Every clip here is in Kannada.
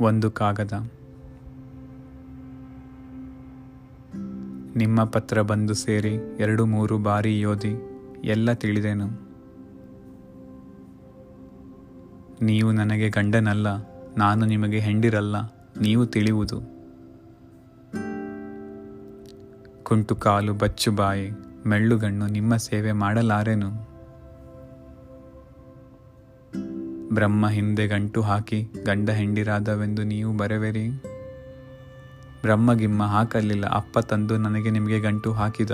ಒಂದು ಕಾಗದ. ನಿಮ್ಮ ಪತ್ರ ಬಂದು ಸೇರಿ ಎರಡು ಮೂರು ಬಾರಿ ಯೋಧಿ ಎಲ್ಲ ತಿಳಿದೆನು? ನೀವು ನನಗೆ ಗಂಡನಲ್ಲ, ನಾನು ನಿಮಗೆ ಹೆಂಡಿರಲ್ಲ, ನೀವು ತಿಳಿಯುವುದು. ಕುಂಟು ಕಾಲು ಬಚ್ಚು ಬಾಯಿ, ಮೆಳ್ಳುಗಣ್ಣು ನಿಮ್ಮ ಸೇವೆ ಮಾಡಲಾರೆನು? ಬ್ರಹ್ಮ ಹಿಂದೆ ಗಂಟು ಹಾಕಿ ಗಂಡ ಹೆಂಡಿರಾದವೆಂದು ನೀವು ಬರೆವೆರಿ? ಬ್ರಹ್ಮಗಿಮ್ಮ ಹಾಕಲಿಲ್ಲ, ಅಪ್ಪ ತಂದು ನನಗೆ ನಿಮಗೆ ಗಂಟು ಹಾಕಿದ.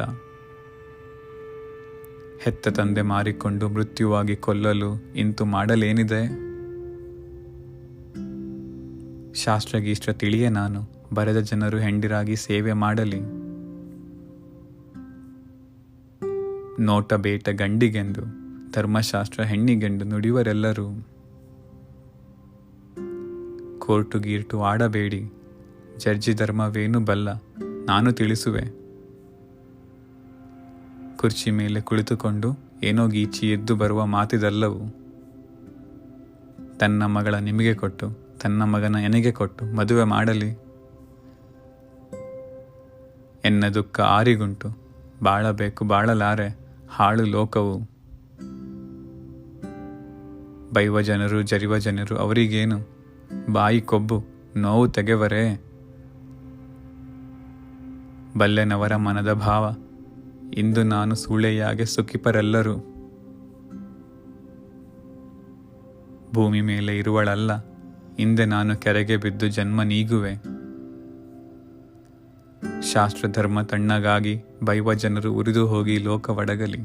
ಹೆತ್ತ ತಂದೆ ಮಾರಿಕೊಂಡು ಮೃತ್ಯುವಾಗಿ ಕೊಲ್ಲಲು ಇಂತು ಮಾಡಲೇನಿದೆ? ಶಾಸ್ತ್ರಗೀಷ್ಟ್ರ ತಿಳಿಯೇ ನಾನು, ಬರೆದ ಜನರು ಹೆಂಡಿರಾಗಿ ಸೇವೆ ಮಾಡಲಿ. ನೋಟ ಬೇಟ ಗಂಡಿಗೆಂದು, ಧರ್ಮಶಾಸ್ತ್ರ ಹೆಣ್ಣಿಗೆಂದು ನುಡಿವರೆಲ್ಲರೂ ಕೋರ್ಟು ಗೀರ್ಟು ಆಡಬೇಡಿ. ಜಡ್ಜಿ ಧರ್ಮವೇನು ಬಲ್ಲ. ನಾನು ತಿಳಿಸುವೆ. ಕುರ್ಚಿ ಮೇಲೆ ಕುಳಿತುಕೊಂಡು ಏನೋ ಗೀಚಿ ಎದ್ದು ಬರುವ ಮಾತಿದಲ್ಲವು. ತನ್ನ ಮಗಳ ನಿಮಗೆ ಕೊಟ್ಟು, ತನ್ನ ಮಗನ ಎನಗೆ ಕೊಟ್ಟು ಮದುವೆ ಮಾಡಲಿ. ಎನ್ನ ದುಃಖ ಆರಿಗುಂಟು. ಬಾಳಬೇಕು ಬಾಳಲಾರೆ. ಹಾಳು ಲೋಕವು. ಬೈವ ಜನರು, ಜರಿವ ಜನರು ಅವರಿಗೇನು? ಬಾಯಿ ಕೊಬ್ಬು, ನೋವು ತೆಗೆವರೆ? ಬಲ್ಲೆನವರ ಮನದ ಭಾವ, ಇಂದು ನಾನು ಸೂಳೆಯಾಗೆ ಸುಖಿಪರೆಲ್ಲರೂ. ಭೂಮಿ ಮೇಲೆ ಇರುವಳಲ್ಲ, ಹಿಂದೆ ನಾನು ಕೆರೆಗೆ ಬಿದ್ದು ಜನ್ಮ ನೀಗುವೆ. ಶಾಸ್ತ್ರಧರ್ಮ ತಣ್ಣಗಾಗಿ ಬೈವ ಜನರು ಉರಿದು ಹೋಗಿ ಲೋಕ ಒಡಗಲಿ.